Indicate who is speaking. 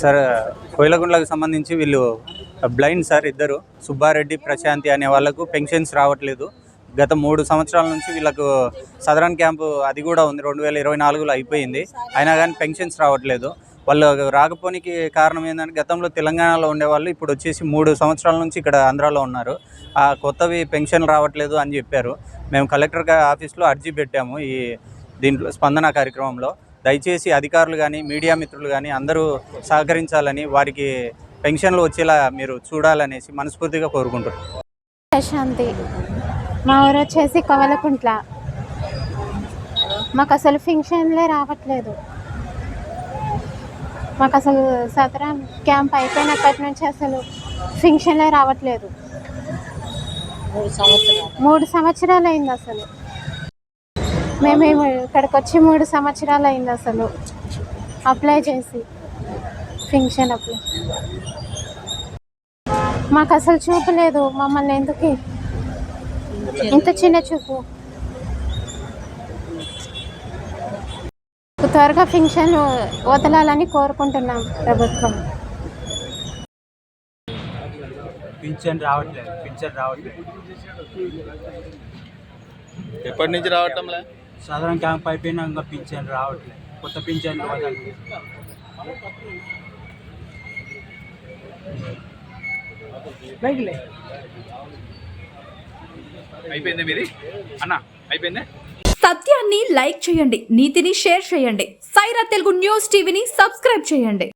Speaker 1: Sir కోయిలగుండ్లకు సంబంధించి వీళ్ళు blind sir ఇద్దరు. సుబ్బారెడ్డి ప్రశాంతి అనే వాళ్ళకు పెన్షన్స్ రావట్లేదు. గత మూడు సంవత్సరాల నుంచి వీళ్ళకు సదరన్ క్యాంపు అది కూడా ఉంది. రెండు వేల ఇరవై నాలుగులో అయిపోయింది. అయినా కానీ పెన్షన్స్ రావట్లేదు. వాళ్ళు రాకపోనికి కారణం ఏంటంటే గతంలో తెలంగాణలో ఉండేవాళ్ళు ఇప్పుడు వచ్చేసి మూడు సంవత్సరాల నుంచి ఇక్కడ ఆంధ్రాలో ఉన్నారు. ఆ కొత్తవి పెన్షన్ రావట్లేదు అని చెప్పారు. మేము కలెక్టర్ ఆఫీస్లో అర్జీ పెట్టాము ఈ దీంట్లో స్పందన కార్యక్రమంలో. దయచేసి అధికారులు కానీ మీడియా మిత్రులు కానీ అందరూ సహకరించాలని వారికి పెన్షన్లు వచ్చేలా మీరు చూడాలనేసి మనస్ఫూర్తిగా కోరుకుంటున్నాం.
Speaker 2: ప్రశాంతి. మా ఊరు వచ్చేసి కవలకుంట్ల. మాకు అసలు ఫింక్షన్లే రావట్లేదు. మాకు అసలు సదరా క్యాంప్ అయిపోయినప్పటి నుంచి అసలు ఫింక్షన్లే రావట్లేదు. మూడు సంవత్సరాలు అయింది అసలు. మేమేమో ఇక్కడికి వచ్చి మూడు సంవత్సరాలు అయింది అసలు. అప్లై చేసి. ఫింక్షన్ అప్లై మాకు అసలు చూపు లేదు. మమ్మల్ని ఎందుకు? ఇంత చిన్న చూపు. త్వరగా ఫింక్షన్ వదలాలని కోరుకుంటున్నాం ప్రభుత్వం.
Speaker 1: పింఛన్ రావట్లేదు. పింఛన్ రావట్లేదు.
Speaker 3: ఎప్పటి నుంచి రావటంలే?
Speaker 1: సాధారణ క్యాంప్ అయిపోయినా ఇంకా పింఛన్ రావట్లేదు కొత్త పింఛన్
Speaker 3: అయిపోయింది మీది? అన్న అయిపోయింది?
Speaker 4: సత్యాన్ని లైక్ చేయండి నీతిని షేర్ చేయండి. సైరా తెలుగు న్యూస్ టీవీని సబ్స్క్రైబ్ చేయండి.